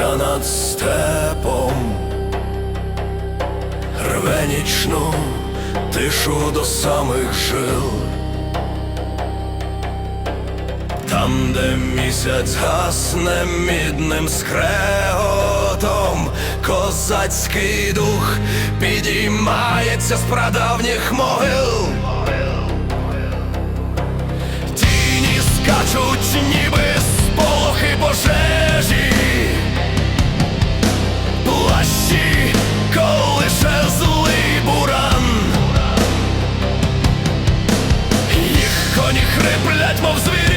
Піднімається над степом, рве нічну тишу до самих жил. Там, де місяць гасне мідним скреготом, козацький дух підіймається з прадавніх могил. Скачуть, ніби Ledwo wzwyż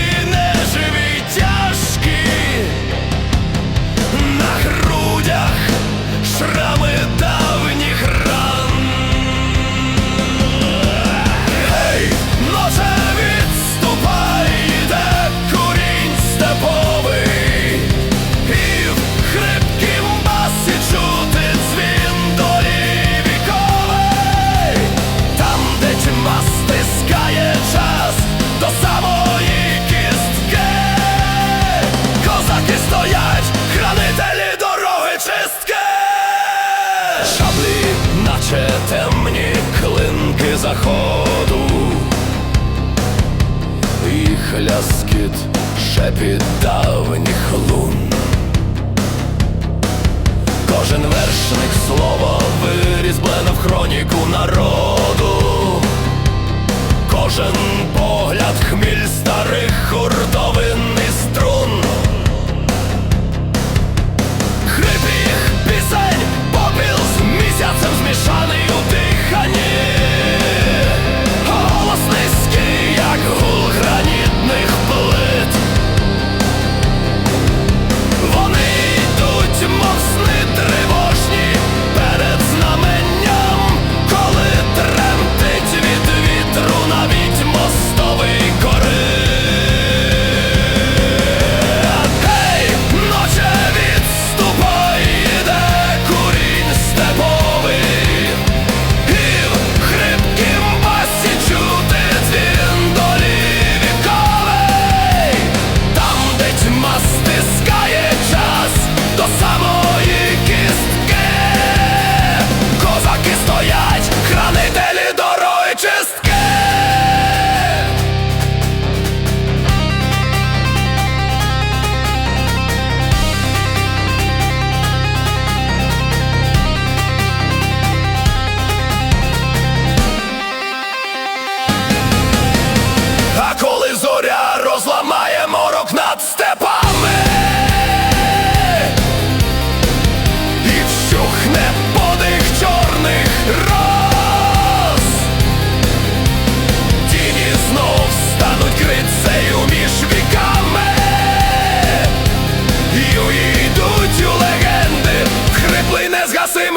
заходу, і ляскіт шепіт давніх над степами і вщухне подих чорних роз Тіні знов стануть крицею між віками і уйдуть у легенди, хриплий не згасим.